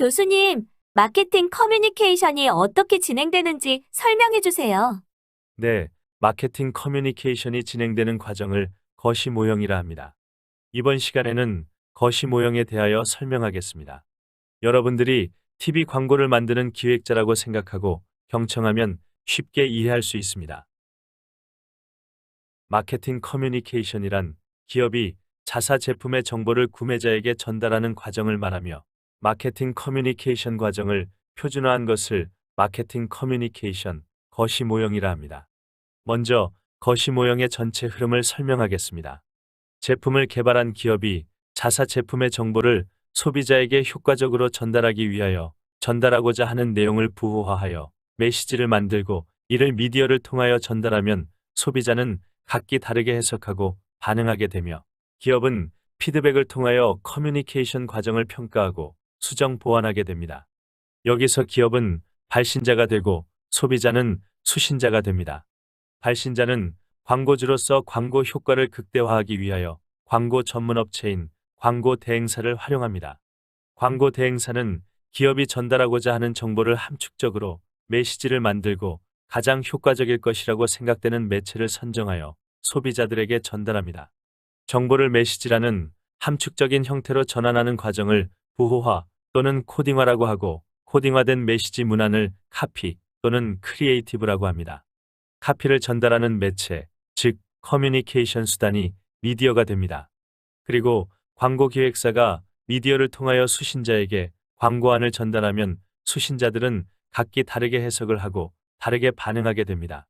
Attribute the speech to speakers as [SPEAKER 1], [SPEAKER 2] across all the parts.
[SPEAKER 1] 교수님, 마케팅 커뮤니케이션이 어떻게 진행되는지 설명해 주세요.
[SPEAKER 2] 네, 마케팅 커뮤니케이션이 진행되는 과정을 거시 모형이라 합니다. 이번 시간에는 거시 모형에 대하여 설명하겠습니다. 여러분들이 TV 광고를 만드는 기획자라고 생각하고 경청하면 쉽게 이해할 수 있습니다. 마케팅 커뮤니케이션이란 기업이 자사 제품의 정보를 구매자에게 전달하는 과정을 말하며 마케팅 커뮤니케이션 과정을 표준화한 것을 마케팅 커뮤니케이션 거시 모형이라 합니다. 먼저 거시 모형의 전체 흐름을 설명하겠습니다. 제품을 개발한 기업이 자사 제품의 정보를 소비자에게 효과적으로 전달하기 위하여 전달하고자 하는 내용을 부호화하여 메시지를 만들고 이를 미디어를 통하여 전달하면 소비자는 각기 다르게 해석하고 반응하게 되며 기업은 피드백을 통하여 커뮤니케이션 과정을 평가하고 수정 보완하게 됩니다. 여기서 기업은 발신자가 되고 소비자는 수신자가 됩니다. 발신자는 광고주로서 광고 효과를 극대화하기 위하여 광고 전문 업체인 광고 대행사를 활용합니다. 광고 대행사는 기업이 전달하고자 하는 정보를 함축적으로 메시지를 만들고 가장 효과적일 것이라고 생각되는 매체를 선정하여 소비자들에게 전달합니다. 정보를 메시지라는 함축적인 형태로 전환하는 과정을 부호화 또는 코딩화라고 하고 코딩화된 메시지 문안을 카피 또는 크리에이티브라고 합니다. 카피를 전달하는 매체, 즉 커뮤니케이션 수단이 미디어가 됩니다. 그리고 광고 기획사가 미디어를 통하여 수신자에게 광고안을 전달하면 수신자들은 각기 다르게 해석을 하고 다르게 반응하게 됩니다.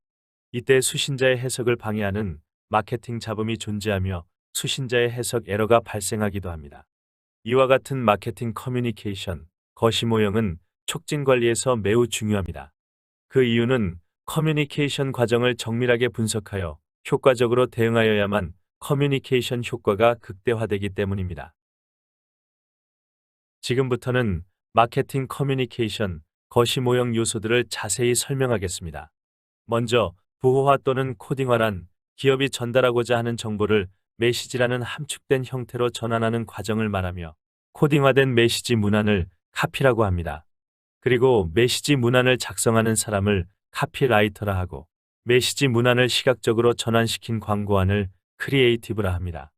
[SPEAKER 2] 이때 수신자의 해석을 방해하는 마케팅 잡음이 존재하며 수신자의 해석 에러가 발생하기도 합니다. 이와 같은 마케팅 커뮤니케이션, 거시 모형은 촉진 관리에서 매우 중요합니다. 그 이유는 커뮤니케이션 과정을 정밀하게 분석하여 효과적으로 대응하여야만 커뮤니케이션 효과가 극대화되기 때문입니다. 지금부터는 마케팅 커뮤니케이션, 거시 모형 요소들을 자세히 설명하겠습니다. 먼저 부호화 또는 코딩화란 기업이 전달하고자 하는 정보를 메시지라는 함축된 형태로 전환하는 과정을 말하며 코딩화된 메시지 문안을 카피라고 합니다. 그리고 메시지 문안을 작성하는 사람을 카피라이터라 하고 메시지 문안을 시각적으로 전환시킨 광고안을 크리에이티브라 합니다.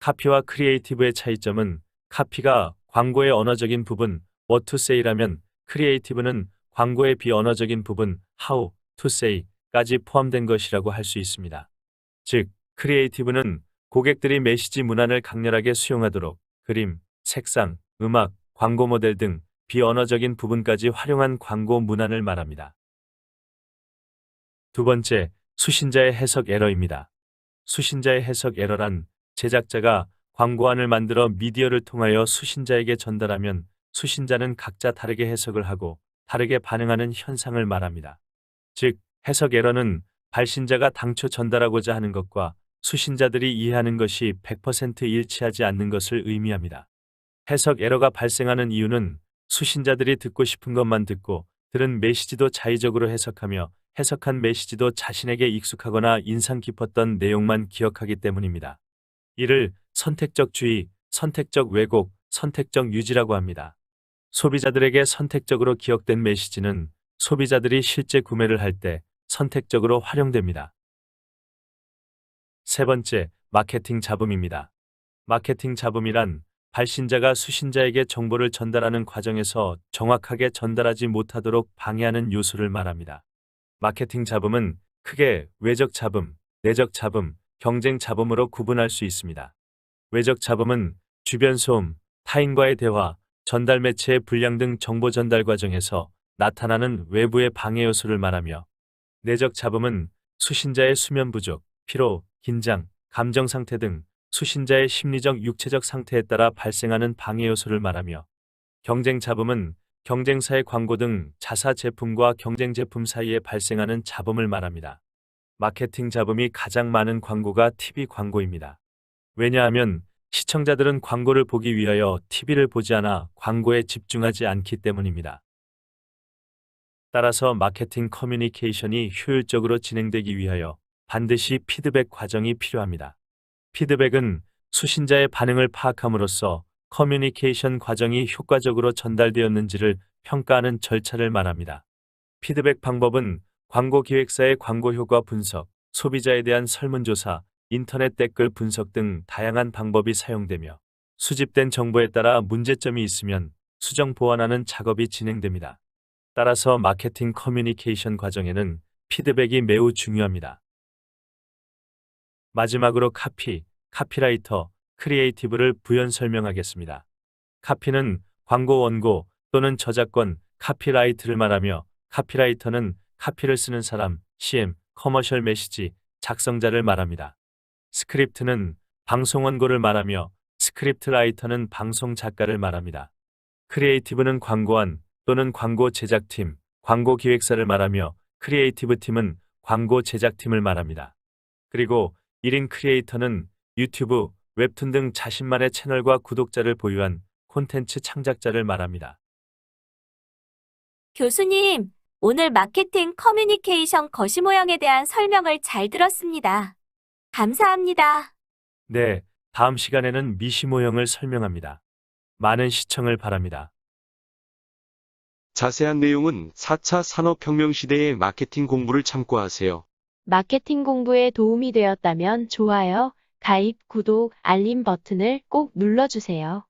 [SPEAKER 2] 카피와 크리에이티브의 차이점은 카피가 광고의 언어적인 부분 what to say라면 크리에이티브는 광고의 비언어적인 부분 how to say까지 포함된 것이라고 할 수 있습니다. 즉, 크리에이티브는 고객들이 메시지 문안을 강렬하게 수용하도록 그림, 색상, 음악, 광고 모델 등 비언어적인 부분까지 활용한 광고 문안을 말합니다. 두 번째, 수신자의 해석 에러입니다. 수신자의 해석 에러란 제작자가 광고안을 만들어 미디어를 통하여 수신자에게 전달하면 수신자는 각자 다르게 해석을 하고 다르게 반응하는 현상을 말합니다. 즉, 해석 에러는 발신자가 당초 전달하고자 하는 것과 수신자들이 이해하는 것이 100% 일치하지 않는 것을 의미합니다. 해석 에러가 발생하는 이유는 수신자들이 듣고 싶은 것만 듣고 들은 메시지도 자의적으로 해석하며 해석한 메시지도 자신에게 익숙하거나 인상 깊었던 내용만 기억하기 때문입니다. 이를 선택적 주의, 선택적 왜곡, 선택적 유지라고 합니다. 소비자들에게 선택적으로 기억된 메시지는 소비자들이 실제 구매를 할 때 선택적으로 활용됩니다. 세 번째, 마케팅 잡음입니다. 마케팅 잡음이란 발신자가 수신자에게 정보를 전달하는 과정에서 정확하게 전달하지 못하도록 방해하는 요소를 말합니다. 마케팅 잡음은 크게 외적 잡음, 내적 잡음, 경쟁 잡음으로 구분할 수 있습니다. 외적 잡음은 주변 소음, 타인과의 대화, 전달 매체의 불량 등 정보 전달 과정에서 나타나는 외부의 방해 요소를 말하며 내적 잡음은 수신자의 수면 부족, 피로, 긴장, 감정 상태 등 수신자의 심리적, 육체적 상태에 따라 발생하는 방해 요소를 말하며 경쟁 잡음은 경쟁사의 광고 등 자사 제품과 경쟁 제품 사이에 발생하는 잡음을 말합니다. 마케팅 잡음이 가장 많은 광고가 TV 광고입니다. 왜냐하면 시청자들은 광고를 보기 위하여 TV를 보지 않아 광고에 집중하지 않기 때문입니다. 따라서 마케팅 커뮤니케이션이 효율적으로 진행되기 위하여 반드시 피드백 과정이 필요합니다. 피드백은 수신자의 반응을 파악함으로써 커뮤니케이션 과정이 효과적으로 전달되었는지를 평가하는 절차를 말합니다. 피드백 방법은 광고 기획사의 광고 효과 분석, 소비자에 대한 설문조사, 인터넷 댓글 분석 등 다양한 방법이 사용되며 수집된 정보에 따라 문제점이 있으면 수정 보완하는 작업이 진행됩니다. 따라서 마케팅 커뮤니케이션 과정에는 피드백이 매우 중요합니다. 마지막으로 카피, 카피라이터, 크리에이티브를 부연 설명하겠습니다. 카피는 광고 원고 또는 저작권, 카피라이트를 말하며 카피라이터는 카피를 쓰는 사람, CM, 커머셜 메시지, 작성자를 말합니다. 스크립트는 방송 원고를 말하며 스크립트 라이터는 방송 작가를 말합니다. 크리에이티브는 광고안 또는 광고 제작팀, 광고 기획사를 말하며 크리에이티브 팀은 광고 제작팀을 말합니다. 그리고 1인 크리에이터는 유튜브, 웹툰 등 자신만의 채널과 구독자를 보유한 콘텐츠 창작자를 말합니다.
[SPEAKER 1] 교수님, 오늘 마케팅 커뮤니케이션 거시 모형에 대한 설명을 잘 들었습니다. 감사합니다.
[SPEAKER 2] 네, 다음 시간에는 미시 모형을 설명합니다. 많은 시청을 바랍니다.
[SPEAKER 3] 자세한 내용은 4차 산업혁명 시대의 마케팅 공부를 참고하세요.
[SPEAKER 4] 마케팅 공부에 도움이 되었다면 좋아요, 가입, 구독, 알림 버튼을 꼭 눌러주세요.